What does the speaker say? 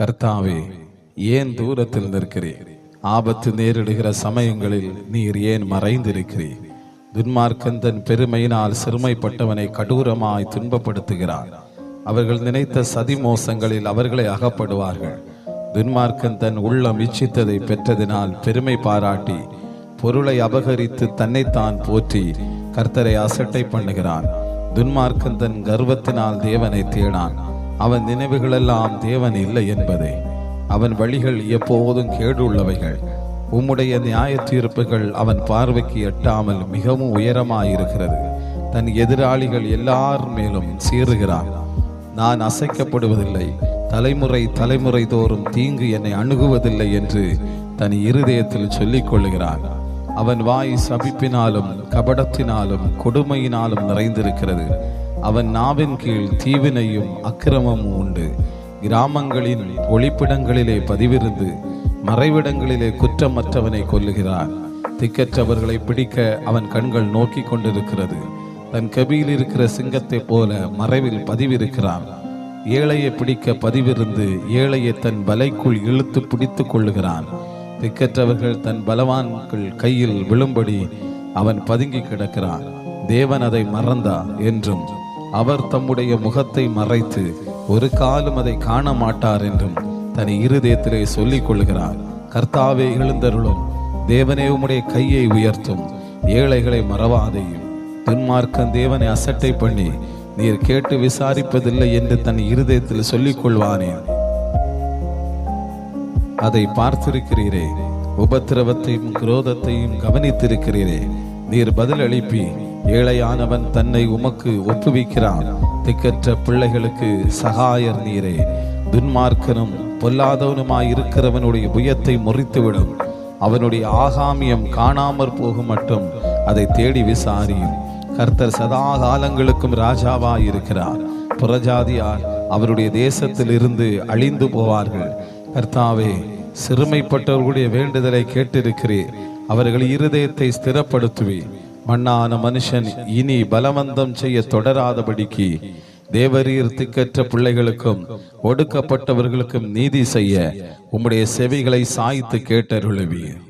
கர்த்தாவே ஏன் தூரத்தில் நிற்கிறீர்? ஆபத்து நேரிடுகிற சமயங்களில் நீர் ஏன் மறைந்திருக்கிறீர்? துன்மார்க்கன் தன் பெருமையினால் சிறுமைப்பட்டவனை கடூரமாய் துன்பப்படுத்துகிறான் அவர்கள் நினைத்த சதி மோசங்களில் அவர்களை அகப்படுவார்கள். துன்மார்க்கன் தன் உள்ளம் இச்சித்ததை பெற்றதினால் பெருமை பாராட்டி பொருளை அபகரித்து தன்னைத்தான் போற்றி கர்த்தரை அசட்டை பண்ணுகிறான். துன்மார்க்கன் தன் கர்வத்தினால் தேவனை தேடான். அவன் நினைவுகளெல்லாம் தேவன் இல்லை என்பதே. அவன் வழிகள் எப்போதும் கேடு உள்ளவைகள் உம்முடைய நியாய தீர்ப்புகள் அவன் பார்வைக்கு எட்டாமல் மிகவும் உயரமாயிருக்கிறது. தன் எதிராளிகள் எல்லார் மேலும் சீறுகிறான். நான் அசைக்கப்படுவதில்லை. தலைமுறை தலைமுறை தோறும் தீங்கு என்னை அணுகுவதில்லை என்று தன் இருதயத்தில் சொல்லிக் கொள்ளுகிறான். அவன் வாய் சபிப்பினாலும் கபடத்தினாலும் கொடுமையினாலும் நிறைந்திருக்கிறது. அவன் நாவின் கீழ் தீவினையும் அக்கிரமமும் உண்டு. கிராமங்களின் ஒளிப்பிடங்களிலே பதிவிருந்து மறைவிடங்களிலே குற்றமற்றவனை கொல்லுகிறான் திக்கற்றவர்களை பிடிக்க அவன் கண்கள் நோக்கி கொண்டிருக்கிறது. தன் கபியில் இருக்கிற சிங்கத்தைப் போல மறைவில் பதிவிருக்கிறான். ஏழையை பிடிக்க பதிவிருந்து ஏழையை தன் வலைக்குள் இழுத்து பிடித்து கொள்ளுகிறான். திக்கற்றவர்கள் தன் பலவான்கள் கையில் விழும்படி அவன் பதுங்கி கிடக்கிறான். தேவன் அதை மறந்தா என்றும் அவர் தம்முடைய முகத்தை மறைத்து ஒரு காலம் அதை காண மாட்டார் என்றும் தன் இருதயத்திலே சொல்லிக் கொள்கிறார். கர்த்தாவே எழுந்தருளும். தேவனே உம்முடைய கையை உயர்த்தும். ஏழைகளை மறவாதையும். துன்மார்க்கன் தேவனை அசட்டை பண்ணி நீர் கேட்டு விசாரிப்பதில்லை என்று தன் இருதயத்தில் சொல்லிக் கொள்வானே. அதை பார்த்திருக்கிறீரே. உபத்திரவத்தையும் குரோதத்தையும் கவனித்திருக்கிறீரே. நீர் பதில் அளிப்பி ஏழையானவன் தன்னை உமக்கு ஒப்புவிக்கிறான். திக்கற்ற பிள்ளைகளுக்கு சகாயர் நீரே. துன்மார்க்கனும் பொல்லாதவனுமாய் இருக்கிறவனுடைய புயத்தை முறித்துவிடும். அவனுடைய ஆகாமியம் காணாமற் போகும் மட்டும் அதை தேடி விசாரியும் கர்த்தர் சதா காலங்களுக்கும் ராஜாவாய் இருக்கிறார் புறஜாதியார் அவருடைய தேசத்தில் இருந்து அழிந்து போவார்கள். கர்த்தாவே சிறுமைப்பட்டவர்களுடைய வேண்டுதலை கேட்டிருக்கிறேன் அவர்கள் இருதயத்தை ஸ்திரப்படுத்துவேன் மண்ணான மனுஷன் இனி பலவந்தம் செய்ய தொடராதபடிக்கு தேவரீர் திக்கற்ற பிள்ளைகளுக்கும் ஒடுக்கப்பட்டவர்களுக்கும் நீதி செய்ய உம்முடைய செவிகளை சாய்த்து கேட்டருளுவீர்.